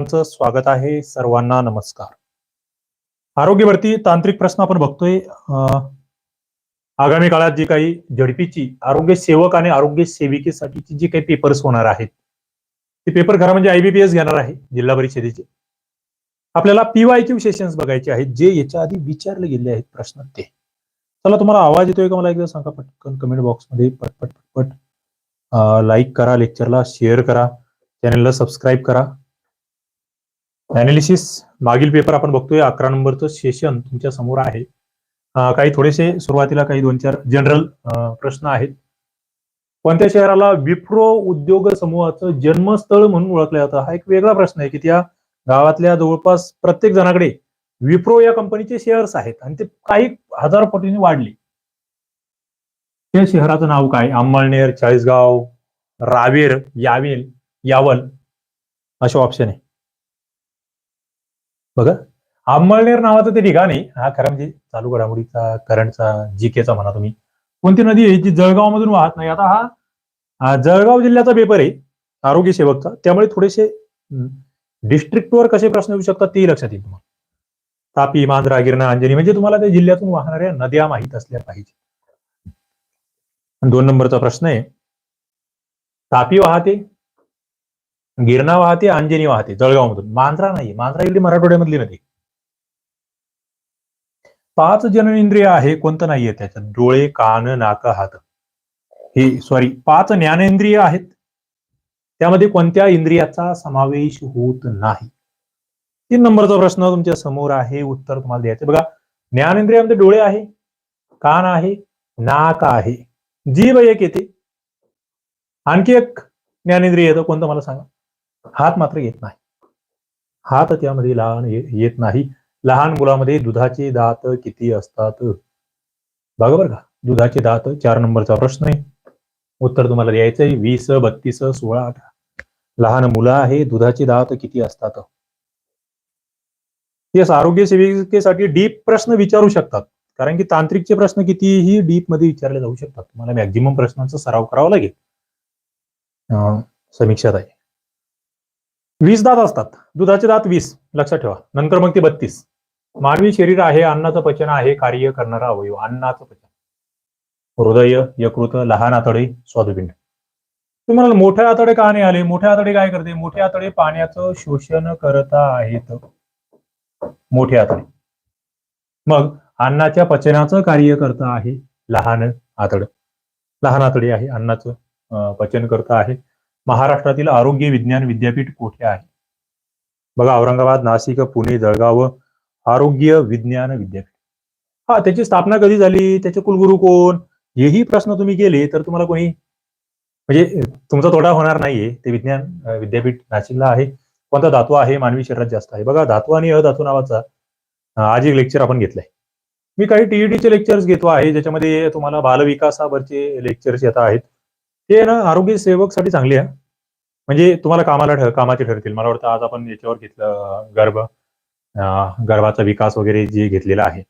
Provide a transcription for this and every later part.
तुमचं स्वागत आहे सर्वांना. नमस्कार. आरोग्यवरती तांत्रिक प्रश्न आपण बघतोय. आगामी काळात जी काही झडपीची आरोग्य सेवक आणि आरोग्य सेविकेसाठीची जी काही पेपर्स होणार आहेत ते पेपर खरं म्हणजे आयबीपीएस घेणार आहे जिल्हा परिषदेचे. आपल्याला पीवाय क्यू सेशन्स बघायचे आहेत जे याच्या आधी विचारले गेले आहेत प्रश्न ते. चला तुम्हाला आवाज येतोय का? मला एकदा सांगा पटकन कमेंट बॉक्समध्ये पटपट पटपट. लाईक करा लेक्चरला शेअर करा. चॅनलला सबस्क्राईब करा. अनालिसिस मागील पेपर आपण बघतोय अकरा नंबरचं सेशन तुमच्यासमोर आहे. काही थोडेसे सुरुवातीला काही दोन चार जनरल प्रश्न आहेत. कोणत्या शहराला विप्रो उद्योग समूहाचं जन्मस्थळ म्हणून ओळखलं जातं? हा एक वेगळा प्रश्न आहे की त्या गावातल्या जवळपास प्रत्येक जणाकडे विप्रो या कंपनीचे शेअर्स आहेत आणि ते काही हजार पटीने वाढले. त्या शहराचं नाव काय? अंमळनेर चाळीसगाव रावेर यावेल यावल असे ऑप्शन आहे. बघा. आंबळनेर नावाचं ते ठिकाण आहे. हा खरं म्हणजे चालू घडामोडीचा करंटचा जीकेचा म्हणा तुम्ही. कोणती नदी आहे जी जळगाव मधून वाहत नाही? आता हा जळगाव जिल्ह्याचा पेपर आहे आरोग्य सेवकचा. त्यामुळे थोडेसे डिस्ट्रिक्टवर कसे प्रश्न येऊ शकतात ते लक्षात येईल तुम्हाला. तापी मांजरा गिरणा अंजनी म्हणजे तुम्हाला त्या जिल्ह्यातून वाहणाऱ्या नद्या माहीत असल्या पाहिजे. दोन नंबरचा प्रश्न आहे. तापी वाहते गिरणा वाहते अंजनी वाहते जळगावमधून. मांजरा नाही मांजरा इकडे मराठवाड्यामधली नदी. पाच जननेंद्रिय आहे कोणतं नाहीये त्याच्यात. डोळे कान नाक हात. हे सॉरी पाच ज्ञानेंद्रिय आहेत. त्यामध्ये कोणत्या इंद्रियाचा समावेश होत नाही? तीन नंबरचा प्रश्न तुमच्यासमोर आहे उत्तर तुम्हाला द्यायचं बघा ज्ञानेंद्रियामध्ये डोळे आहे कान आहे नाक आहे. जीभ एक येते. आणखी एक ज्ञानेंद्रिय येतं. कोणतं मला सांगा? हात मात्र येत नाही. हात त्यामध्ये लहान येत नाही. लहान मुलामध्ये दुधाचे दात किती असतात? बघा बरं का. दुधाचे दात चार नंबरचा प्रश्न आहे. उत्तर तुम्हाला द्यायचं आहे. वीस बत्तीस सोळा अठरा. लहान मुलं आहे दुधाचे दात किती असतात? येस आरोग्य सेविकेसाठी डीप प्रश्न विचारू शकतात. कारण की तांत्रिकचे प्रश्न कितीही डीपमध्ये विचारले जाऊ शकतात. तुम्हाला मॅक्झिमम प्रश्नांचा सराव करावा लागेल. समीक्षात आहे. वीस दात असतात. दुधाचे दात वीस. लक्षात ठेवा. नंतर मग ते बत्तीस. मानवी शरीर आहे अन्नाचं पचन आहे कार्य करणारा अवयव. अन्नाचं पचन. हृदय यकृत लहान आतडे स्वादुपिंड. तुम्हाला मोठे आतडे का नाही आले? मोठे आतडे काय करते? मोठे आतडे पाण्याचं शोषण करत आहेत. मोठे आतडे. मग अन्नाच्या पचनाचं कार्य करत आहे लहान आतड. लहान आतडे आहे. अन्नाचं पचन करत आहे. महाराष्ट्रातील आरोग्य विज्ञान विद्यापीठ कोठे आहे? बघा औरंगाबाद नाशिक पुणे जळगाव आरोग्य विज्ञान विद्यापीठ. हा त्याची स्थापना कधी झाली? त्याचे कुलगुरू कोण? हेही प्रश्न तुम्ही केले तर तुम्हाला कोणी म्हणजे तुमचा तोडा होणार नाहीये. ते विज्ञान विद्यापीठ नाशिकला आहे. कोणता धातू आहे? मानवी शरीरात जास्त आहे. बघा धातू आणि अधातू नावाचा आज एक लेक्चर आपण घेतलंय. मी काही टीईडीचे लेक्चर्स घेतो आहे ज्याच्यामध्ये तुम्हाला बालविकासावरचे लेक्चर्स येत आहेत. ते ना आरोग्य सेवकसाठी चांगली आहे. म्हणजे तुम्हाला कामाला ठर कामाचे ठरतील. मला वाटतं आज आपण याच्यावर घेतलं गर्भ गर्भाचा विकास वगैरे जे घेतलेला आहे.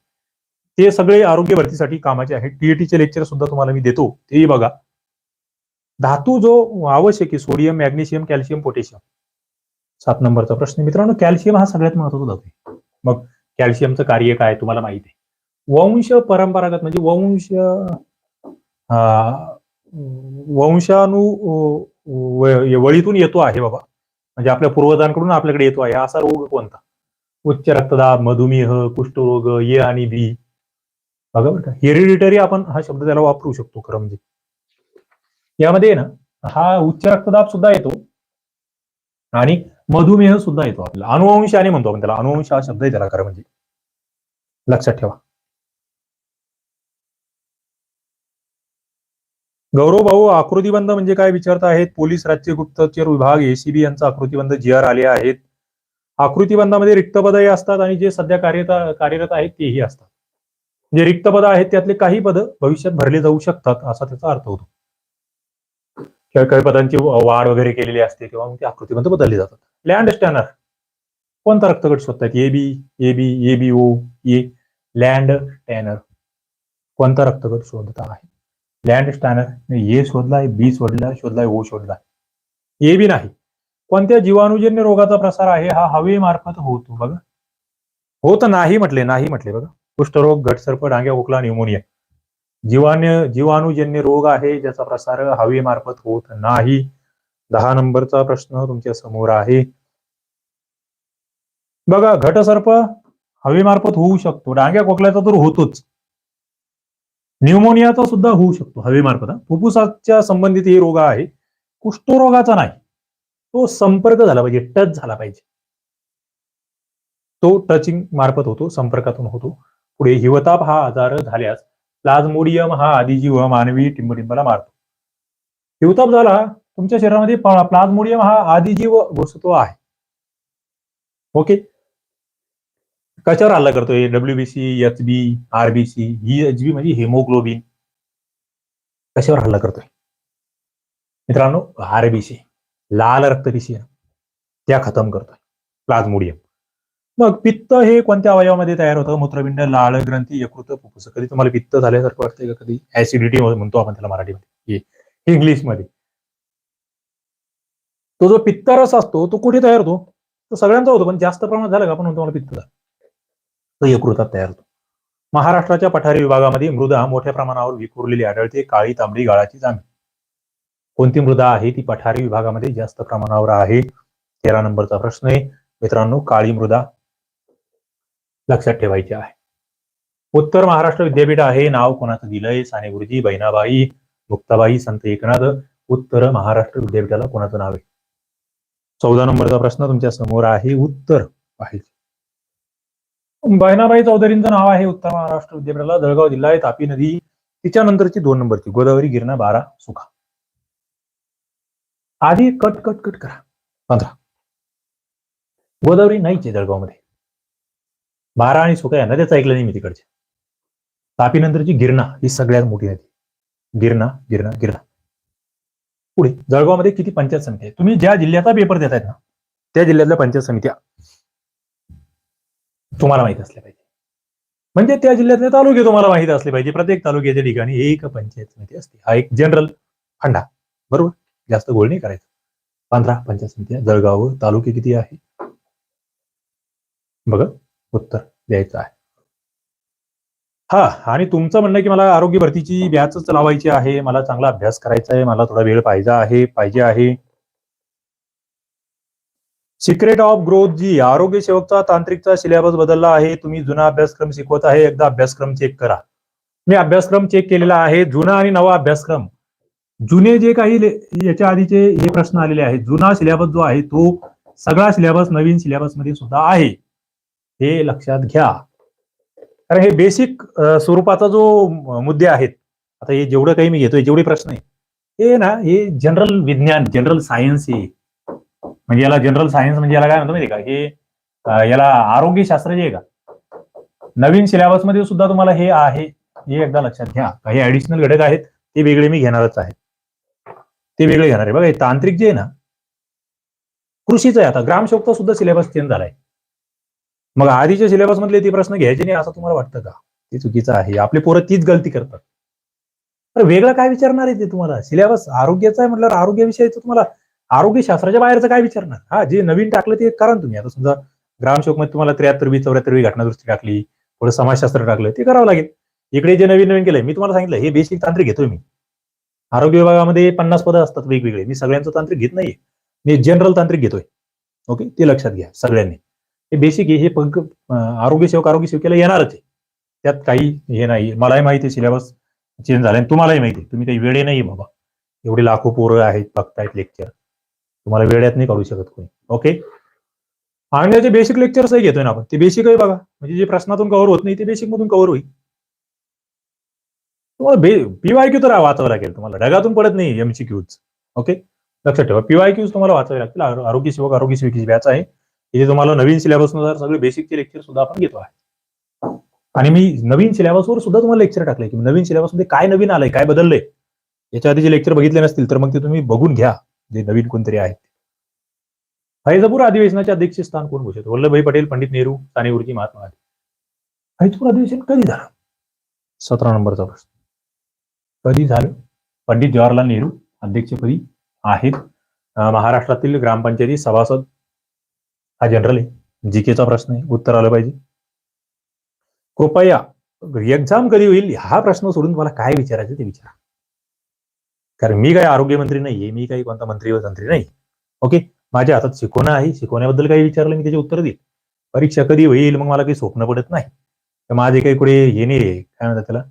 ते सगळे आरोग्य भरतीसाठी कामाचे आहे टीईटीचे लेक्चर सुद्धा तुम्हाला मी देतो. तेही बघा. धातू जो आवश्यक आहे सोडियम मॅग्नेशियम कॅल्शियम पोटॅशियम सात नंबरचा प्रश्न. मित्रांनो कॅल्शियम हा सगळ्यात महत्त्वाचा धातू आहे. मग कॅल्शियमचं कार्य काय तुम्हाला माहिती आहे. वंश परंपरागत म्हणजे वंश वंशानु वळीतून येतो आहे बाबा. म्हणजे आपल्या पूर्वजांकडून आपल्याकडे येतो आहे. असा रोग कोणता? उच्च रक्तदाब मधुमेह कुष्ठरोग ये आणि बी. बघा बरं का. हेरिडिटरी आपण हा शब्द त्याला वापरू शकतो खरं म्हणजे. यामध्ये ना हा उच्च रक्तदाब सुद्धा येतो आणि मधुमेह सुद्धा येतो आपल्याला. अनुवंशाने म्हणतो आपण त्याला. अनुवंश हा शब्द आहे त्याला खरं म्हणजे. लक्षात ठेवा. गौरव भाऊ आकृतीबंध म्हणजे काय विचारत आहेत? पोलीस राज्य गुप्तचर विभाग एसीबी यांचा आकृतीबंध जी आर आले आहेत. आकृतीबंधामध्ये रिक्त पदही असतात आणि जे सध्या कार्यरत कार्यरत आहेत तेही असतात. जे रिक्त पद आहेत त्यातले काही पद भविष्यात भरले जाऊ शकतात असा त्याचा अर्थ होतो. किंवा काही पदांची वाढ वगैरे केलेली असते किंवा मग ते आकृतीबंध बदलले जातात. लँड स्टॅनर कोणता रक्तगट शोधतात A B A B A B O A land स्टॅनर कोणता रक्तगट शोधता आहे land स्टॅनर A शोधलाय B शोधलाय शोधलाय O शोधलाय. A B नाही. कोणत्या जीवाणूजन्य रोगाचा प्रसार आहे? हा हवेमार्फत होतो बघा. होत नाही म्हटले नाही म्हटले बघा. कुष्ठरोग घटसर्प डांग्या खोकला न्यूमोनिया जीवाणू जीवाणूजन्य रोग आहे ज्याचा प्रसार हवेमार्फत होत नाही. दहा नंबरचा प्रश्न तुमच्यासमोर आहे. बघा घटसर्प हवेमार्फत होऊ शकतो. डांग्या खोकल्याचा तर होतोच. न्यूमोनियाचा सुद्धा होऊ शकतो हवेमार्फत फुफ्फुसाच्या संबंधित हे रोग आहे. कुष्ठरोगाचा नाही. तो संपर्क झाला पाहिजे टच झाला पाहिजे. तो टचिंग मार्फत होतो संपर्कातून होतो. पुढे हिवताप हा आजार झाल्यास प्लाझ्मोडियम हा आदिजीव मानवी टिंबटिंबाला मारतो. हिवताप झाला तुमच्या शरीरामध्ये प्लाझ्मोडियम हा आदिजीव घुसतो आहे. ओके? कशावर हल्ला करतोय? डब्ल्यूबीसी एच बी आरबीसी ही एच बी म्हणजे हेमोग्लोबिन कशावर हल्ला करतोय? मित्रांनो आरबीसी लाल रक्तपिशी त्या खतम करतोय. प्लाझ्मोडियम. मग पित्त हे कोणत्या अवयवामध्ये तयार होतं? मूत्रपिंड लाळ ग्रंथी यकृत फुफ्फुस कधी तुम्हाला पित्त झाल्यासारखं वाटतंय का? कधी ऍसिडिटी म्हणतो आपण त्याला मराठीमध्ये. इंग्लिशमध्ये तो जो पित्तरस असतो तो कुठे तयार होतो? तो सगळ्यांचा होतो पण जास्त प्रमाणात झालं का? आपण म्हणतो मला पित्त झालं तो यकृतात तयार होतो. महाराष्ट्राच्या पठारी विभागामध्ये मृदा मोठ्या प्रमाणावर विखुरलेली आढळते काळी तांबडी गाळाची जांभी कोणती मृदा आहे ती पठारी विभागामध्ये जास्त प्रमाणावर आहे? तेरा नंबरचा प्रश्न आहे. मित्रांनो काळी मृदा लक्षात ठेवायची आहे. उत्तर महाराष्ट्र विद्यापीठ आहे. नाव कोणाचं दिलंय? साने गुरुजी बहिणाबाई मुक्ताबाई संत एकनाथ. उत्तर महाराष्ट्र विद्यापीठाला कोणाचं नाव आहे? चौदा नंबरचा प्रश्न तुमच्यासमोर आहे. उत्तर पाहिजे. बहिणाबाई चौधरींचं नाव आहे उत्तर महाराष्ट्र विद्यापीठाला जळगाव जिल्हा आहे तापी नदी. तिच्या नंतरची दोन नंबरची गोदावरी गिरणा बारा सुखा. आधी कट कट कट करा. पंधरा. गोदावरी नाहीच आहे जळगावमध्ये. बारा आणि सुका या नद्याच ऐकलं नाही मी तिकडच्या तापी नंतरची गिरणा ही सगळ्यात मोठी नदी. गिरणा गिरणा गिरणा. पुढे जळगावमध्ये किती पंचायत समिती आहे? तुम्ही ज्या जिल्ह्याचा पेपर देतायत ना त्या जिल्ह्यातल्या पंचायत समित्या. तुम्हाला माहीत असल्या पाहिजे. म्हणजे त्या जिल्ह्यातले तालुके तुम्हाला माहीत असले पाहिजे. प्रत्येक तालुक्याच्या ठिकाणी एक पंचायत समिती असते. हा एक जनरल फंडा. बरोबर? जास्त गोळ नाही करायचं. पंधरा पंचायत समिती जळगाव तालुके किती आहे? बघ उत्तर द्यायचं आहे. हा आणि तुमचं म्हणणं की मला आरोग्य भरतीची बॅचच लावायची आहे. मला चांगला अभ्यास करायचा आहे. मला थोडा वेळ पाहिजे आहे पाहिजे आहे. सिक्रेट ऑफ ग्रोथ जी आरोग्य सेवकचा तांत्रिकचा सिलेबस बदलला आहे. तुम्ही जुना अभ्यासक्रम शिकवत आहे. एकदा अभ्यासक्रम चेक करा. मी अभ्यासक्रम चेक केलेला आहे. जुना आणि नवा अभ्यासक्रम. जुने जे काही याच्या आधीचे हे प्रश्न आलेले आहेत जुना सिलेबस जो आहे तो सगळा सिलेबस नवीन सिलेबसमध्ये सुद्धा आहे. हे लक्षात घ्या. कारण हे बेसिक स्वरूपाचा जो मुद्दे आहेत आता हे जेवढं काही मी घेतोय जेवढे प्रश्न आहे हे ना हे जनरल विज्ञान जनरल सायन्स आहे. म्हणजे याला जनरल सायन्स म्हणजे याला काय म्हणतो माहिती का? हे याला आरोग्यशास्त्र जे आहे का? नवीन सिलेबसमध्ये सुद्धा तुम्हाला हे आहे. हे एकदा लक्षात घ्या. काही ऍडिशनल घटक आहेत ते वेगळे मी घेणारच आहे. ते वेगळे घेणार आहे. बघा हे तांत्रिक जे आहे ना कृषीचं आहे. आता ग्रामशोकचा सुद्धा सिलेबस चेंज झालाय. मग आधीच्या सिलेबस मधले ते प्रश्न घ्यायचे नाही असं तुम्हाला वाटतं का? ते चुकीचं आहे. आपले पोरं तीच गलती करतात. तर वेगळं काय विचारणार आहे ते तुम्हाला? सिलेबस आरोग्याचा आहे म्हटल्यावर आरोग्याविषयीचं तुम्हाला आरोग्यशास्त्राच्या बाहेरचं काय विचारणार? हा जे नवीन टाकलं ते करा तुम्ही. आता समजा ग्रामशोकमध्ये तुम्हाला त्र्याहत्तरवी चौऱ्याहत्तरवी घटनादृष्टी टाकली थोडं समाजशास्त्र टाकलं ते करावं लागेल. इकडे जे नवीन नवीन केलंय मी तुम्हाला सांगितलं हे बेसिक तांत्रिक घेतोय मी. आरोग्य विभागामध्ये पन्नास पदं असतात वेगवेगळे. मी सगळ्यांचं तांत्रिक घेत नाहीये. मी जनरल तांत्रिक घेतोय. ओके? ते लक्षात घ्या सगळ्यांनी. हे बेसिक हे पंक आरोग्य सेवक आरोग्य सेवकेला येणारच आहे. त्यात काही हे नाही. मलाही माहिती आहे सिलेबस चेंज झाला आणि तुम्हालाही माहिती आहे. तुम्ही काही वेळे नाही बाबा. एवढे लाखो पोरं आहेत बघतायत लेक्चर तुम्हाला वेळात नाही काढू शकत कोणी. ओके आणि त्याचे बेसिक लेक्चर्स घेतोय ना आपण. ते बेसिक आहे बघा. म्हणजे जे प्रश्नातून कव्हर होत नाही ते बेसिक मधून कव्हर होईल. तुम्हाला पीवाय क्यू तर वाचावं लागेल तुम्हाला. ढगातून पडत नाही एमसी क्यूज ओके लक्षात ठेवा. पीवाय क्यूज तुम्हाला वाचावे लागतील. आरोग्य सेवक आरोग्य सेवकीची बॅच आहे. तिथे तुम्हाला नवीन सिलेबसनुसार सगळे बेसिकचे लेक्चर सुद्धा आपण घेतो आहे. आणि मी नवीन सिलेबसवर सुद्धा तुम्हाला लेक्चर टाकले की नवीन सिलेबसमध्ये काय नवीन आलंय काय बदललंय? याच्या आधी जे लेक्चर बघितले नसतील तर मग ते तुम्ही बघून घ्या. जे नवीन कोणतरी आहेत. फैजापूर अधिवेशनाचे अध्यक्षस्थान कोण घोषित वल्लभभाई पटेल पंडित नेहरू सानेगुरुजी महात्मा गांधी. फैजपूर अधिवेशन कधी झालं? सतरा नंबरचा प्रश्न. कधी झालं? पंडित जवाहरलाल नेहरू अध्यक्षपदी आहेत. महाराष्ट्रातील ग्रामपंचायती सभासद हा जनरल आहे. जीकेचा प्रश्न आहे. उत्तर आलं पाहिजे. कृपया एक्झाम कधी होईल? हा प्रश्न सोडून तुम्हाला काय विचारायचं ते विचारा. कारण मी काही आरोग्यमंत्री नाहीये मी काही कोणता मंत्री व तंत्री नाही. ओके? माझ्या हातात शिकवणं आहे शिकवण्याबद्दल काही विचारलं मी त्याचे उत्तर देईल परीक्षा कधी होईल मग मला काही स्वप्न पडत नाही. तर माझे काही कुठे हे नाही रे काय म्हणतात त्याला?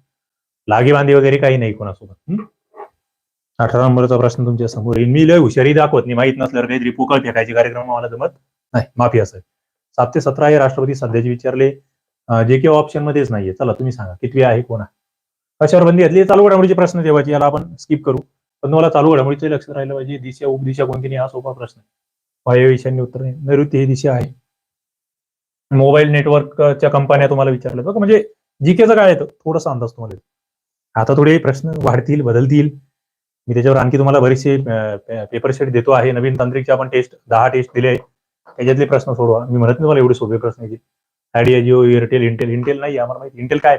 लागे बांधे वगैरे काही नाही कोणासोबत. अठरा नंबरचा प्रश्न तुमच्यासमोर येईल. मी लय हुशारी दाखवत नाही. माहीत नसल्यावर काहीतरी पोकळ फेकायचे कार्यक्रम मला जमत नाही. माफी असं. सात ते सतरा हे राष्ट्रपती सध्याचे विचारले. जे काही ऑप्शन मध्येच नाहीये. चला तुम्ही सांगा. कितवी आहे कोणा कशावर बंदी घातली? चालू घडामोडीचे प्रश्न देवाची याला आपण स्किप करू. पण तुम्हाला चालू घडामोडीचे लक्ष राहिलं पाहिजे. दिशा उपदिशा कोणती नाही हा सोपा प्रश्न वायव्य ईशान्य उत्तर नाही. नैऋत्य ही दिशा आहे. मोबाईल नेटवर्कच्या कंपन्या तुम्हाला विचारलं बघा म्हणजे जीकेचं काय येतं थोडासा अंदाज तुम्हाला आता थोडे प्रश्न वाढतील बदलतील. मी त्याच्यावर आणखी तुम्हाला बरेचसे पेपर सेट देतो आहे. नवीन तांत्रिकचे आपण टेस्ट दहा टेस्ट दिले आहे त्याच्यातले प्रश्न सोडवा. मी म्हणत नाही तुम्हाला एवढे सोपे प्रश्न येतील Idea Jio Airtel Intel. Intel नाही आम्हाला माहिती. इंटेल काय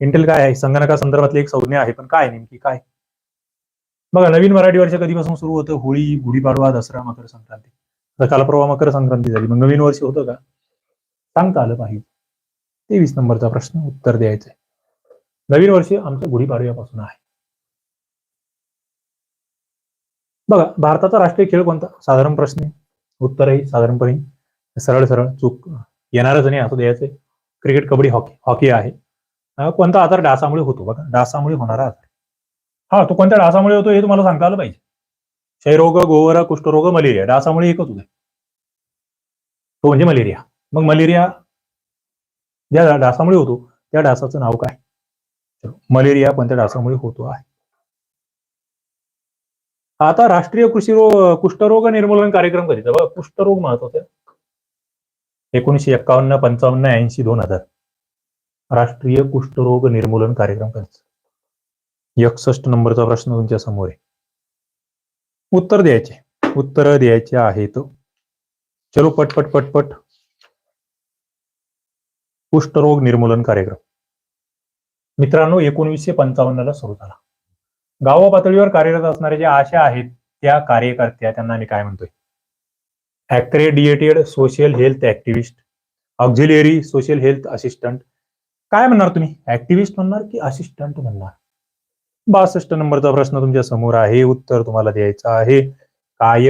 इंटेल काय आहे? संगणका संदर्भातली एक संज्ञा आहे पण काय नेमकी? काय? बघा नवीन मराठी वर्ष कधीपासून सुरू होतं होळी गुढीपाडवा दसरा मकर संक्रांती. आता मकर संक्रांती झाली. मग नवीन वर्ष होतं का? सांगता आलं पाहिजे. तेवीस नंबरचा प्रश्न उत्तर द्यायचंय नवीन वर्ष आमचं गुढीपाडव्यापासून आहे. बघा भारताचा राष्ट्रीय खेळ कोणता? साधारण प्रश्न आहे. उत्तरही साधारणपणे सरळ सरळ चूक येणारच नाही असं द्यायचंय क्रिकेट कबड्डी हॉकी हॉकी आहे. कोणता आजार डासामुळे होतो? बघा डासामुळे होणारा आजार हा तो कोणत्या डासामुळे होतो हे तुम्हाला सांगता आलं पाहिजे. क्षयरोग गोवर कुष्ठरोग मलेरिया डासामुळे एकच होते. तो म्हणजे मलेरिया. मग मलेरिया ज्या डासामुळे होतो त्या डासाचं नाव काय? मलेरिया कोणत्या डासामुळे होतो आहे? आता राष्ट्रीय कृषी रोग कुष्ठरोग निर्मूलन कार्यक्रम कधीचा बघा कुष्ठरोग महत्त्वाचा आहे. एकोणीशे एक्कावन्न पंचावन्न ऐंशी दोन हजार. राष्ट्रीय कुष्ठरोग निर्मूलन कार्यक्रम कधीचा एकसष्ट नंबरचा प्रश्न तुमच्यासमोर आहे. उत्तर द्यायचे. उत्तर द्यायचे आहेत. चलो पटपट पटपट. कुष्ठरोग निर्मूलन कार्यक्रम. मित्रांनो एकोणीसशे पंचावन्न ला सुरू झाला. गाव पातळीवर कार्यरत असणारे जे आशा आहेत त्या कार्यकर्त्या त्यांना मी काय म्हणतोय? Accredited social health activist auxiliary social health assistant काय म्हणणार तुम्ही? ऍक्टिव्हिस्ट म्हणणार की असिस्टंट म्हणणार? बासष्ट नंबरचा प्रश्न तुमच्यासमोर आहे. उत्तर तुम्हाला द्यायचं आहे. काय?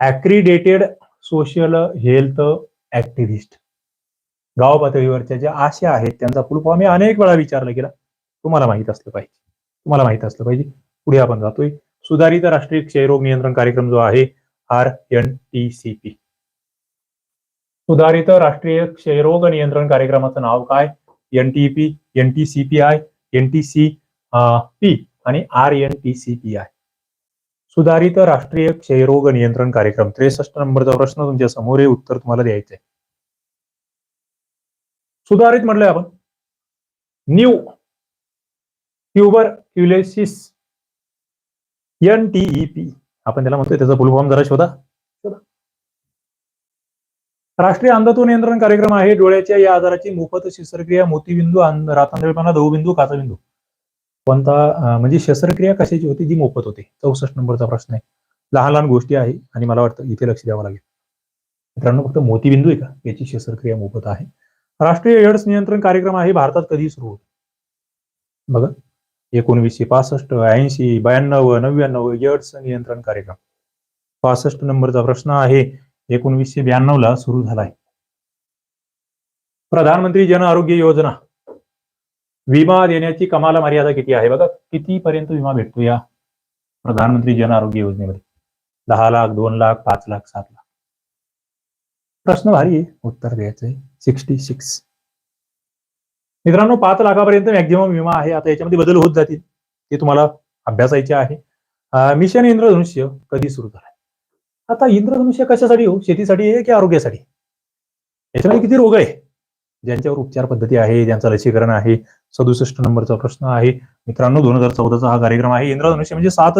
ऍक्रिडेटेड सोशल हेल्थ ऍक्टिव्हिस्ट गाव पातळीवरच्या ज्या आशा आहेत त्यांचा फुल फॉर्म मी अनेक वेळा विचारला गेला. तुम्हाला माहीत असलं पाहिजे. तुम्हाला माहीत असलं पाहिजे. पुढे आपण जातोय. सुधारित राष्ट्रीय क्षयरोग नियंत्रण कार्यक्रम जो आहे R N T C P. सुधारित राष्ट्रीय क्षयरोग नियंत्रण कार्यक्रमाचं नाव काय? N T P N T C P I N T C P आणि R N T C P I सुधारित राष्ट्रीय क्षयरोग नियंत्रण कार्यक्रम त्रेसष्ट नंबरचा प्रश्न तुमच्यासमोर आहे उत्तर तुम्हाला द्यायचं आहे. सुधारित म्हटलंय आपण. New tuberculosis N T E P. आपण त्याला म्हणतोय त्याचा फुल फॉर्म जरा शोधा. राष्ट्रीय अंधत्व नियंत्रण कार्यक्रम आहे डोळ्याच्या या आजाराची मोफत शस्त्रक्रिया मोतीबिंदू रातांधळेपणा दवबिंदू काचाबिंदू. कोणता म्हणजे शस्त्रक्रिया कशाची होती जी मोफत होती? चौसष्ट नंबरचा प्रश्न आहे. लहान लहान गोष्टी आहे आणि मला वाटतं इथे लक्ष द्यावं लागेल. मित्रांनो फक्त मोतीबिंदू आहे का? याची शस्त्रक्रिया मोफत आहे. राष्ट्रीय एड्स नियंत्रण कार्यक्रम आहे भारतात कधी सुरू होतो? बघा. एकोणवीसशे पासष्ट ऐंशी ब्याण्णव नव्याण्णव एड्स नियंत्रण कार्यक्रम. पासष्ट नंबरचा प्रश्न आहे एकोणवीसशे ब्याण्णव ला सुरू आहे प्रधानमंत्री जन आरोग्य योजना. विमा देण्याची कमाल मर्यादा किती आहे? बघा किती पर्यंत विमा भेटतो या प्रधानमंत्री जन आरोग्य योजनेमध्ये. दहा लाख दोन लाख पाच लाख सात लाख. प्रश्न भारी आहे. उत्तर द्यायचंय. सिक्स्टी सिक्स मित्रांनो पाच लाखापर्यंत मॅक्झिमम विमा आहे. आता याच्यामध्ये बदल होत जातील. ते तुम्हाला अभ्यासायचे आहे. मिशन इंद्रधनुष्य कधी सुरू झालाय? आता इंद्रधनुष्य कशासाठी हो? शेतीसाठी आहे की आरोग्यासाठी? याच्यामध्ये किती रोग आहे? ज्यांच्यावर उपचार पद्धती आहे ज्यांचं लसीकरण आहे सदुसष्ट नंबरचा प्रश्न आहे. मित्रांनो दोन हजार चौदाचा हा कार्यक्रम आहे. इंद्रधनुष्य म्हणजे सात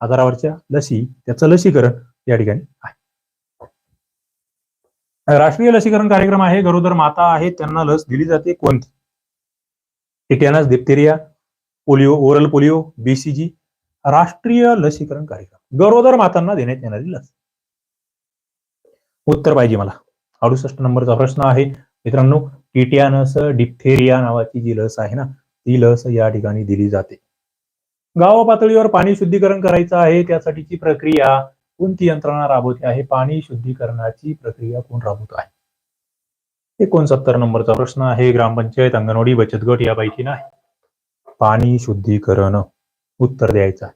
आजारावरच्या लसी. त्याचं लसीकरण या ठिकाणी आहे. राष्ट्रीय लसीकरण कार्यक्रम आहे. गरोदर माता आहे. त्यांना लस दिली जाते. कोणती? Tetanus diphtheria polio oral polio BCG राष्ट्रीय लसीकरण कार्यक्रम. गरोदर मातांना देण्यात येणारी लस. उत्तर पाहिजे मला. अडुसष्ट नंबरचा प्रश्न आहे. मित्रांनो टिटियानस डिप्थेरिया नावाची जी लस आहे ना ती लस या ठिकाणी दिली जाते. गाव पातळीवर पाणी शुद्धीकरण करायचं आहे त्यासाठीची प्रक्रिया कोणती यंत्रणा राबवते आहे पाणी शुद्धीकरणाची प्रक्रिया कोण राबवत आहे? एकोणसत्तर नंबरचा प्रश्न आहे ग्रामपंचायत अंगणवाडी बचत गट यापैकी नाही. पाणी शुद्धीकरण उत्तर द्यायचं आहे.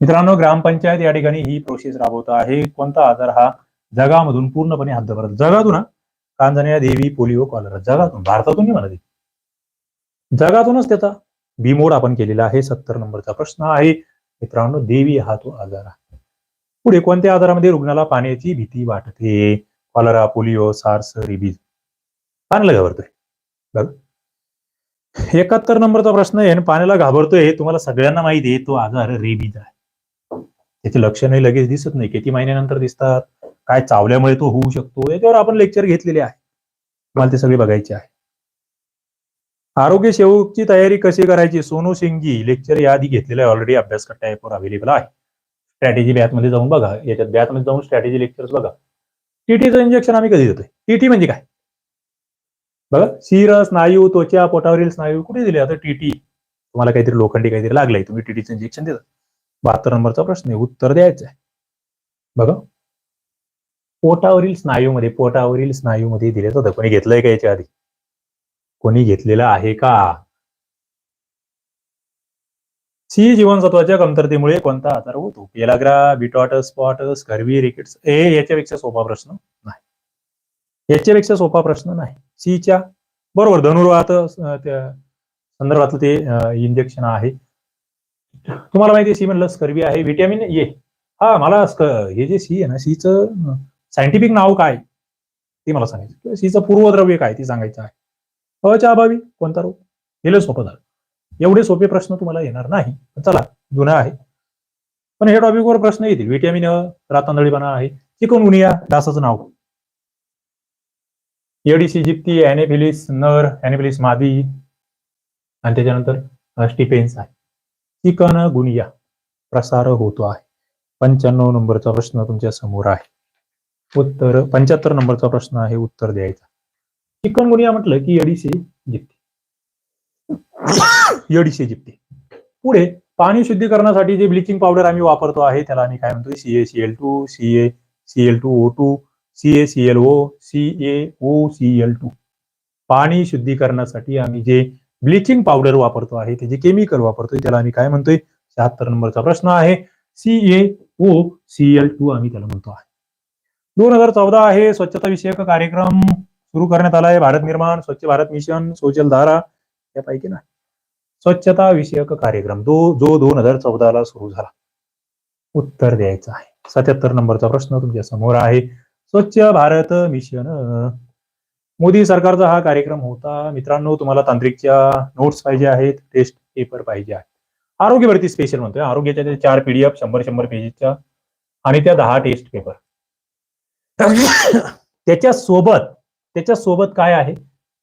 मित्रांनो ग्रामपंचायत या ठिकाणी ही प्रोसेस राबवत आहे. कोणता आजार हा जगामधून पूर्णपणे हद्दपर्यंत जगातून कांजण्या देवी पोलिओ कॉलरा. जगातून भारतातून नाही म्हणा जगातूनच त्याचा बिमोड आपण केलेला आहे. सत्तर नंबरचा प्रश्न आहे. मित्रांनो देवी हा तो आजार आहे. पुढे कोणत्या आजारामध्ये रुग्णाला पाण्याची भीती वाटते? कॉलरा पोलिओ सार्स रेबीज पाण्याला घाबरतोय. बघ. एकाहत्तर नंबरचा प्रश्न आहे आणि पाण्याला घाबरतोय तुम्हाला सगळ्यांना माहिती आहे. तो आजार रेबीज आहे. त्याची लक्षणही लगेच दिसत नाही. किती महिन्यानंतर दिसतात? काय चावल्यामुळे तो होऊ शकतो? याच्यावर आपण लेक्चर घेतलेले आहे. मला ते सगळे बघायचे आहे. आरोग्य सेवकची तयारी कशी करायची? सोनू सिंगजी लेक्चर याआधी घेतलेलं आहे ऑलरेडी अभ्यास कट्टा ऍपवर अवेलेबल आहे. स्ट्रॅटेजी बॅथमध्ये जाऊन बघा. याच्यात बॅथमध्ये जाऊन स्ट्रॅटेजी लेक्चर्स बघा. टीटीचं इंजेक्शन आम्ही कधी देतोय? टीटी म्हणजे काय? बघा. शिर स्नायू त्वचा पोटावरील स्नायू कुठे दिले? आता टीटी तुम्हाला काहीतरी लोखंडी काहीतरी लागलंय. तुम्ही टीटीचं इंजेक्शन देता. बहात्तर नंबरचा प्रश्न आहे. उत्तर द्यायचं आहे बघा. पोटावरील स्नायूमध्ये पोटावरील स्नायूमध्ये दिले होतं कोणी घेतलंय का याच्या आधी? कोणी घेतलेलं आहे का? सी जीवनसत्वाच्या कमतरतेमुळे कोणता आजार होतो? Pellagra Bitot's spots scurvy rickets ए याच्यापेक्षा सोपा प्रश्न नाही. याच्यापेक्षा सोपा प्रश्न नाही. सीच्या बरोबर धनुर्वात संदर्भात संदर्भातलं ते इंजेक्शन आहे. तुम्हाला माहिती सी म्हणलं स्कर्वी आहे व्हिटॅमिन ए. हा मला हे जे सी आहे ना सीचं सायंटिफिक नाव काय? ते मला सांगायचं. सीचं पूर्वद्रव्य काय? ते सांगायचं आहे. अच्या अभावी कोणता रोग? गेलं सोपं झालं. एवढे सोपे प्रश्न तुम्हाला येणार नाही. पण चला जुना आहे पण हे टॉपिकवर प्रश्न येतील. व्हिटॅमिन अ रातांदळीपणा आहे. चिकनगुनिया डासाचं नाव एडीसी जिप्ती अॅनेफिलिस नर अॅनेफिलिस मादी. आणि त्याच्यानंतर स्टिपेन्स आहे. Chikungunya. प्रसार होतो आहे. पंच्याण्णव नंबरचा प्रश्न तुमच्यासमोर आहे. उत्तर पंच्याहत्तर नंबरचा प्रश्न आहे उत्तर द्यायचा. चिकनगुनिया म्हटलं की एडिसी जिप्ती. एडिसी जिप्ती. पुढे पाणी शुद्धीकरणासाठी जे ब्लिचिंग पावडर आम्ही वापरतो आहे त्याला आम्ही काय म्हणतो? C A C L two C A C L two O two C A C L O C A O C L two पाणी शुद्धीकरणासाठी आम्ही जे ब्लिचिंग पावडर वापरतो आहे ते जे केमिकल वापरतोय त्याला आम्ही काय म्हणतोय? शहात्तर नंबरचा प्रश्न आहे. C A O C L two आम्ही त्याला म्हणतो आहे. दोन हजार चौदा आहे स्वच्छता विषयक कार्यक्रम सुरू करण्यात आला आहे. भारत निर्माण स्वच्छ भारत मिशन सोशल धारा यापैकी नाही. स्वच्छता विषयक कार्यक्रम जो जो दोन हजार चौदा ला सुरू झाला. उत्तर द्यायचं आहे. सत्याहत्तर नंबरचा प्रश्न तुमच्यासमोर आहे. स्वच्छ भारत मिशन. मोदी सरकारचा हा कार्यक्रम होता. मित्रांनो तुम्हाला तांत्रिकच्या नोट्स पाहिजे आहेत. टेस्ट पेपर पाहिजे आहे आरोग्य भरती स्पेशल म्हणतोय. आरोग्याच्या चार पीडीएफ शंभर शंभर पेजेसच्या आणि त्या दहा टेस्ट पेपर त्याच्या सोबत त्याच्या सोबत काय आहे?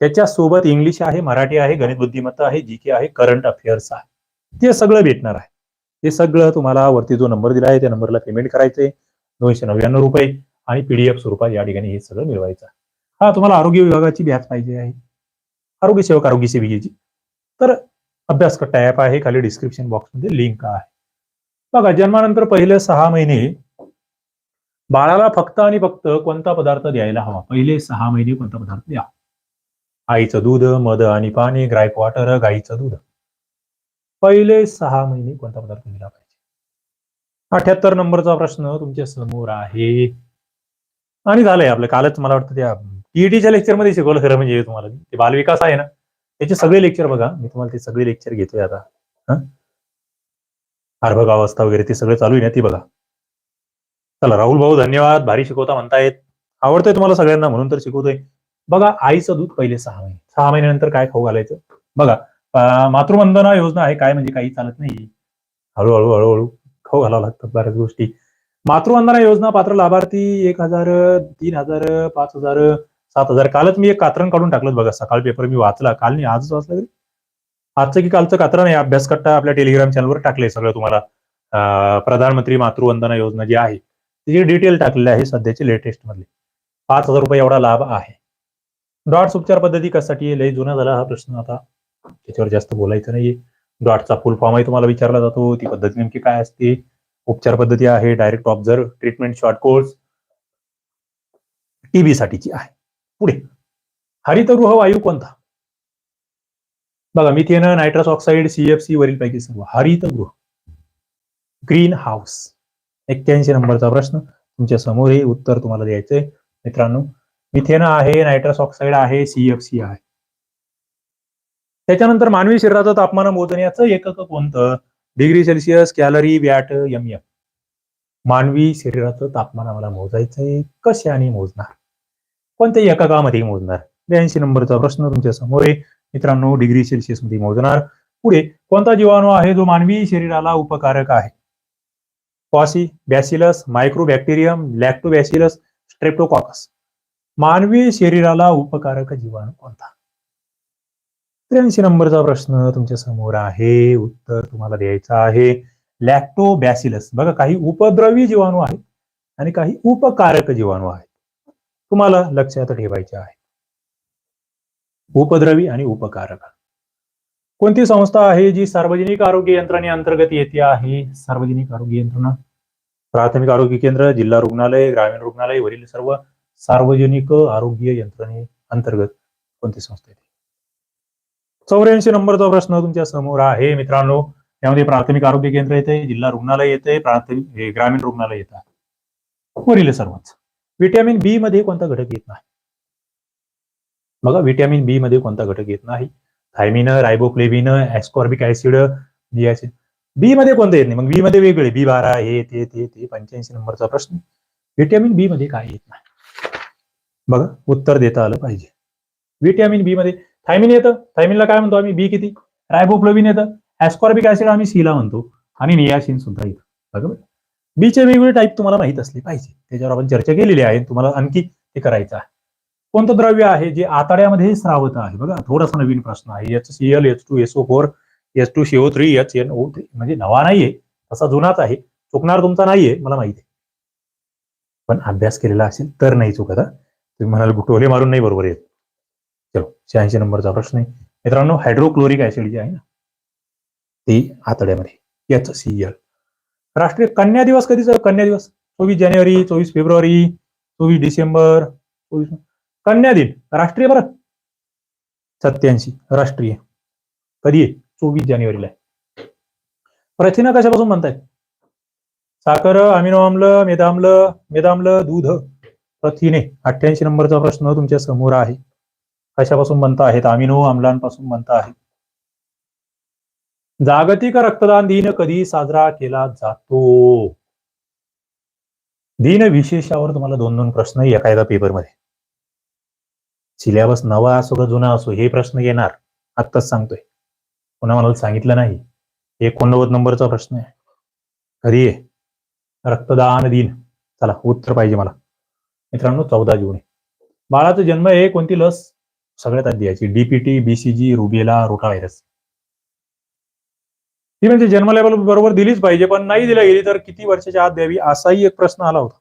त्याच्यासोबत इंग्लिश आहे मराठी आहे गणित बुद्धिमत्ता आहे जी के आहे करंट अफेअर्स आहे. ते सगळं भेटणार आहे. ते सगळं तुम्हाला वरती जो नंबर दिला आहे त्या नंबरला पेमेंट करायचंय. दोनशे नव्याण्णव रुपये आणि पीडीएफ स्वरूपात या ठिकाणी हे सगळं मिळवायचं हा तुम्हाला आरोग्य विभागाची बॅच पाहिजे आहे. आरोग्य सेवक आरोग्य सेविकेची. तर अभ्यास कट्टा ऍप आहे खाली डिस्क्रिप्शन बॉक्समध्ये लिंक आहे. बघा जन्मानंतर पहिले सहा महिने बाळाला फक्त आणि फक्त कोणता पदार्थ द्यायला हवा? पहिले सहा महिने कोणता पदार्थ द्या. आईचं दूध मध आणि पाणी ग्राय वॉटर गाईचं दूध. पहिले सहा महिने कोणता पदार्थ दिला पाहिजे? अठ्याहत्तर नंबरचा प्रश्न तुमच्यासमोर आहे. आणि झालंय आपलं. कालच मला वाटतं त्या टीईटीच्या लेक्चरमध्ये शिकवलं खरं म्हणजे तुम्हाला. ते बालविकास आहे ना? त्याचे सगळे लेक्चर बघा. मी तुम्हाला ते सगळे लेक्चर घेतोय आता. हं? अर्भक अवस्था वगैरे ते सगळं चालू आहे ना ती बघा. चला राहुल भाऊ धन्यवाद. भारी शिकवता म्हणतायत. आवडतंय तुम्हाला सगळ्यांना? म्हणून तर शिकवतोय. बघा आईचं दूध पहिले सहा महिने. सहा महिन्यानंतर काय खाऊ घालायचं? बघा मातृवंदना योजना आहे. काय म्हणजे काही चालत नाही हळूहळू हळूहळू खाऊ घालावं लागतात बऱ्याच गोष्टी. मातृवंदना योजना पात्र लाभार्थी एक हजार तीन हजार पाच हजार सात हजार. कालच मी एक कात्रण काढून टाकलं बघा. सकाळ पेपर मी वाचला. काल मी आजच वाचला आजचं की कालचं कात्रण नाही अभ्यास कट्टा आपल्या टेलिग्राम चॅनलवर टाकले सगळं तुम्हाला. प्रधानमंत्री मातृवंदना योजना जी आहे. त्याची डिटेल टाकलेली आहे सध्याची लेटेस्ट मधली. पाच हजार रुपये एवढा लाभ आहे. डॉट्स उपचार पद्धती कशासाठी लय जुना झाला हा प्रश्न आता. त्याच्यावर जास्त बोलायचं नाहीये. डॉटचा फुल फॉर्मही तुम्हाला विचारला जातो. ती पद्धती नेमकी काय असते? उपचार पद्धती आहे. Direct observe treatment short course TB साठीची आहे. पुढे. हरितगृह वायू कोणता? बघा मिथेन नायट्रस ऑक्साईड सीएफसी वरील पैकी सर्व. हरितगृह. ग्रीन हाऊस एक्क्याऐंशी नंबरचा प्रश्न. तुमच्यासमोर हे उत्तर तुम्हाला द्यायचंय. मित्रांनो मिथेन आहे नायट्रस ऑक्साईड आहे सीएफसी आहे. त्याच्यानंतर मानवी शरीराचं तापमान मोजण्याचं एकक कोणतं? Degree Celsius calorie watt M M. मानवी शरीराचं तापमान आम्हाला मोजायचंय. कशाने मोजणार? कोणत्याही एककामध्ये मोजणार? ब्याऐंशी नंबरचा प्रश्न तुमच्यासमोर आहे. मित्रांनो डिग्री सेल्सिअसमध्ये मोजणार. पुढे कोणता जीवाणू आहे जो मानवी शरीराला उपकारक आहे? Cocci bacillus mycobacterium lactobacillus streptococcus मानवी शरीराला उपकारक जीवाणू कोणता? त्र्याऐंशी नंबरचा प्रश्न तुमच्यासमोर आहे. उत्तर तुम्हाला द्यायचं आहे. लॅक्टोबॅसिलस बघा काही उपद्रवी जीवाणू आहेत आणि काही उपकारक जीवाणू आहेत. तुम्हाला लक्षात ठेवायचे आहे. उपद्रवी आणि उपकारक. कोणती संस्था आहे जी सार्वजनिक आरोग्य यंत्रणे अंतर्गत येते आहे? सार्वजनिक आरोग्य यंत्रणा. प्राथमिक आरोग्य केंद्र जिल्हा रुग्णालय ग्रामीण रुग्णालय वरील सर्व सार्वजनिक आरोग्य यंत्रणे अंतर्गत कोणती संस्था येते? चौऱ्याऐंशी नंबरचा प्रश्न तुमच्यासमोर आहे मित्रांनो. यामध्ये प्राथमिक आरोग्य केंद्र येते जिल्हा रुग्णालय येते प्राथमिक ग्रामीण रुग्णालय येतात. वरील सर्वच. विटॅमिन बी मध्ये कोणता घटक येत नाही? बघा व्हिटॅमिन बी मध्ये कोणता घटक येत नाही. Thiamine riboflavin ascorbic acid acid B मध्ये कोणतं येत नाही? मग बी मध्ये वेगळे. बी बारा हे ते ते ते पंच्याऐंशी नंबरचा प्रश्न. व्हिटॅमिन बी मध्ये काय येत नाही? बघा उत्तर देता आलं पाहिजे. व्हिटॅमिन बी मध्ये थायमिन येतं. थायमिनला काय म्हणतो आम्ही? बी किती? रायबोफ्लोविन येतं. ऍस्कॉर्बिक ऍसिड आम्ही सीला म्हणतो. आणि नियासिन सुद्धा येतं. बी बीचे वेगवेगळे टाईप तुम्हाला माहीत असले पाहिजे. त्याच्यावर आपण चर्चा केलेली आहे. तुम्हाला आणखी ते करायचं आहे. कोणतं द्रव्य आहे जे आतड्यामध्ये स्रावत आहे? बघा थोडासा नवीन प्रश्न आहे. H C L H two SO four H two CO three H N O three म्हणजे नवा नाहीये. तसा जुनाच आहे. चुकणार तुमचा नाहीये मला माहिती आहे. पण अभ्यास केलेला असेल तर नाही चुकत तुम्ही म्हणाल गुटोले मारून नाही बरोबर येत. चलो शहाऐंशी नंबरचा प्रश्न आहे. मित्रांनो हायड्रोक्लोरिक ऍसिड जे आहे ना ती आतड्यामध्ये एच सी एल राष्ट्रीय कन्या दिवस कधीच? कन्या दिवस? चोवीस जानेवारी चोवीस फेब्रुवारी चोवीस डिसेंबर चोवीस कन्या दिन राष्ट्रीय बरं सत्याऐंशी राष्ट्रीय. कधी आहे? चोवीस जानेवारीला आहे. कशापासून म्हणतायत साखर अमिनो आम्ल मेदाम्ल मेदाम्ल दूध. प्रथिने. अठ्ठ्याऐंशी नंबरचा प्रश्न तुमच्यासमोर आहे. कशापासून बनता आहेत? अमिनो आम्लांपासून बनता आहेत जागतिक रक्तदान दिन कधी साजरा केला जातो? दिन विशेषावर तुम्हाला दोन दोन प्रश्न एका एका पेपरमध्ये सिलेबस नवा असो का जुना असो हे प्रश्न येणार. आत्ताच सांगतोय. पुन्हा मला सांगितलं नाही. एकोणनव्वद नंबरचा प्रश्न आहे. कधी आहे? रक्तदान दिन. चला उत्तर पाहिजे मला. मित्रांनो चौदा जून बाळाचा जन्म आहे कोणती लस? सगळ्यात आधी याची. DPT BCG rubella rotavirus. ती म्हणजे जन्म लेवल बरोबर दिलीच पाहिजे पण नाही दिल्या गेली तर किती वर्षाच्या आत द्यावी असाही एक प्रश्न आला होता.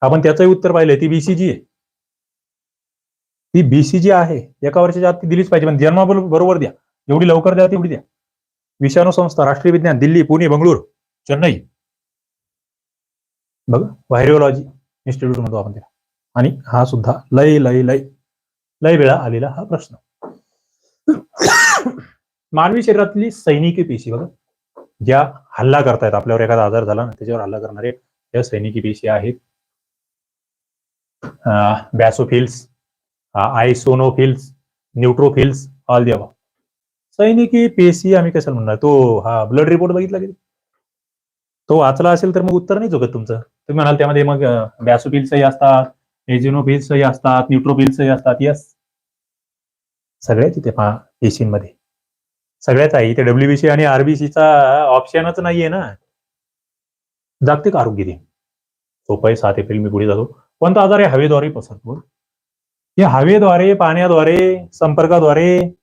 आपण त्याचंही उत्तर पाहिलंय. ती बीसीजी आहे. ती बीसीजी आहे एका वर्षाच्या आत ती दिलीच पाहिजे पण जन्मा बरोबर द्या. एवढी लवकर द्या तेवढी द्या. विषाणू संस्था राष्ट्रीय विज्ञान दिल्ली पुणे बंगळूर चेन्नई. बघ व्हायरोलॉजी इन्स्टिट्यूट म्हणतो आपण त्याला आणि हा सुद्धा लय लय लय लय वेळा आलेला हा प्रश्न. मानवी शरीरातली सैनिकी पेशी बघा. ज्या हल्ला करतायत आपल्यावर एखादा आजार झाला ना त्याच्यावर हल्ला करणारे या सैनिकी पेशी आहेत. बॅसोफिल्स आयसोनोफिल्स न्यूट्रोफिल्स ऑल द्यावा सैनिकी पेशी आम्ही कशाला म्हणणार? तो हा ब्लड रिपोर्ट बघितला की? तो वाचला असेल तर मग उत्तर नाही चुकत तुमचं. तुम्ही म्हणाल त्यामध्ये मग बॅसोफिल्सही असतात एजिनोफिल्सही असतात न्यूट्रोफिल्सही असतात. यस सगळ्याच इथे पहा पेशींमध्ये. सगळ्याच आहे. इथे डब्ल्यूबीसी आणि आरबीसीचा ऑप्शनच नाहीये ना. जागतिक आरोग्य दिन. सोपं आहे. सात एप्रिल मी पुढे जातो. कोणता आजार आहे? हवेद्वारे पसरतो. हे हवेद्वारे पाण्याद्वारे संपर्काद्वारे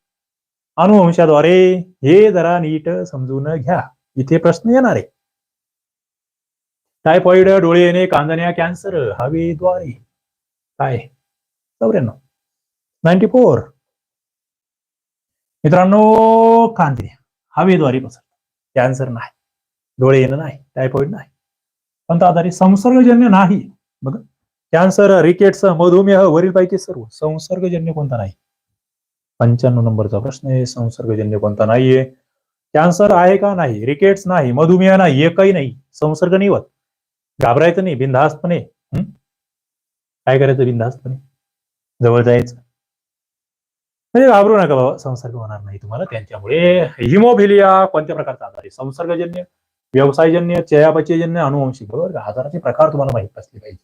अनुवंशाद्वारे हे जरा नीट समजून घ्या. इथे प्रश्न येणार. आहे टायफॉइड डोळे येणे कांजण्या कॅन्सर हवेद्वारे. काय? चौऱ्याण्णव. नाईन्टी फोर मित्रांनो कांजण्या. हवेद्वारे पसरत कॅन्सर नाही. डोळे येणं नाही. टायफॉइड नाही. पण आधारे संसर्गजन्य नाही. बघा. कॅन्सर रिकेट्स मधुमेह वरीलपैकी सर्व. संसर्गजन्य कोणता नाही? पंच्याण्णव नंबरचा प्रश्न आहे. संसर्गजन्य कोणता नाहीये? कॅन्सर आहे का नाही? रिकेट्स नाही. मधुमेह नाही. एकही नाही. संसर्ग नाही होत. घाबरायचं नाही. बिनधास्तपणे. काय करायचं बिनधास्तपणे? जवळ जायचं. म्हणजे घाबरू नका बाबा. संसर्ग होणार नाही तुम्हाला. त्यांच्यामुळे हिमोफिलिया कोणत्या प्रकारचा आजार आहे? संसर्गजन्य व्यवसायजन्य चयापचयजन्य अनुवंशिक. बरोबर आजाराचे प्रकार तुम्हाला माहीत असले पाहिजे.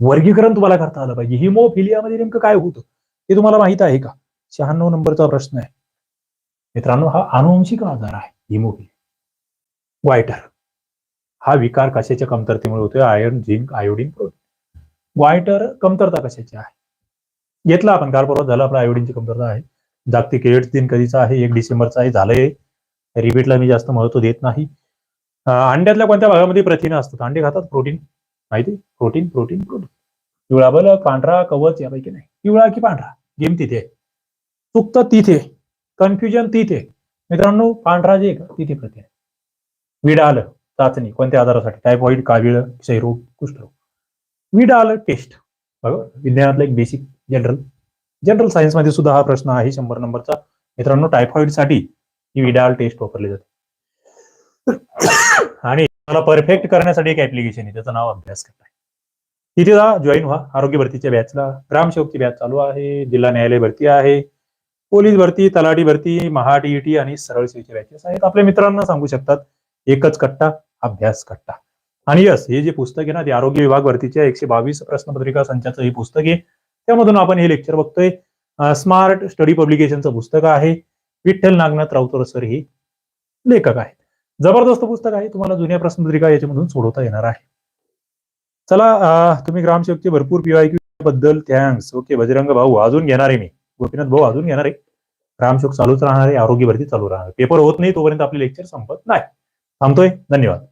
वर्गीकरण तुम्हाला करता आलं पाहिजे. हिमोफिलियामध्ये नेमकं काय होतं ते तुम्हाला माहीत आहे का? शहाण्णव नंबरचा प्रश्न आहे. मित्रांनो हा अनुवंशिक आजार आहे हिमोफिलिया. वायटर. हा विकार कशाच्या कमतरतेमुळे होतोय? Iron zinc iodine protein. Whiter कमतरता कशाची आहे? घेतला आपण काल परवा झालं आपला आयोडीनची कमतरता आहे. जागतिक एड्स दिन कधीचा आहे? एक डिसेंबरचा आहे झालंय. रिपीटला मी जास्त महत्त्व देत नाही. अंड्यातल्या कोणत्या भागामध्ये प्रथिनं असतात? अंडे खातात प्रोटीन? माहिती? Protein protein protein. पिवळा बल पांढरा कवच यापैकी नाही. पिवळा की पांढरा? गेम तिथे. आहे. चुकतं तिथे. कन्फ्युजन तिथे. मित्रांनो पांढरा जे का तिथे प्रति आहे. विडाल चाचणी. कोणत्या आजारासाठी? टायफॉइड कावीळ क्षयरोग कुष्ठरोग. विडाल टेस्ट बरोबर? विज्ञानातलं एक बेसिक जनरल जनरल सायन्समध्ये सुद्धा हा प्रश्न आहे शंभर नंबरचा. मित्रांनो टायफॉइडसाठी ही विडाल टेस्ट वापरली जाते. आणि तुम्हाला परफेक्ट करण्यासाठी एक ऍप्लिकेशन आहे त्याचं नाव अभ्यास करताय. तिथे जा जॉईन व्हा. आरोग्य भरतीच्या बॅचला ग्रामसेवकची बॅच चालू आहे. जिल्हा न्यायालय भरती आहे. पोलीस भरती तलाठी भरती महाडीईटी आणि सरळ सेवेचे बॅचेस आहेत. आपल्या मित्रांना सांगू शकतात एकच कट्टा अभ्यास कट्टा. आणि यस हे जे पुस्तक आहे ना ते आरोग्य विभाग भरतीच्या एकशे बावीस प्रश्नपत्रिका संचाचं हे पुस्तक आहे. त्यामधून आपण हे लेक्चर बघतोय. स्मार्ट स्टडी पब्लिकेशनचं पुस्तक आहे. विठ्ठल नागनाथ राऊतर सर हे लेखक आहेत. जबरदस्त पुस्तक आहे. तुम्हाला जुन्या प्रश्नपत्रिका याच्यामधून सोडवता येणार आहे. चला तुम्ही ग्रामसेवकचे भरपूर पीवायक्यू बद्दल थँक्स ओके बजरंग भाऊ अजून घेणार आहे मी. गोपीनाथ भाऊ अजून घेणार आहे. ग्रामसेवक चालूच राहणार आहे आरोग्य भरती चालू राहणार पेपर होत नाही तोपर्यंत आपले लेक्चर संपत नाही. थांबतोय? धन्यवाद.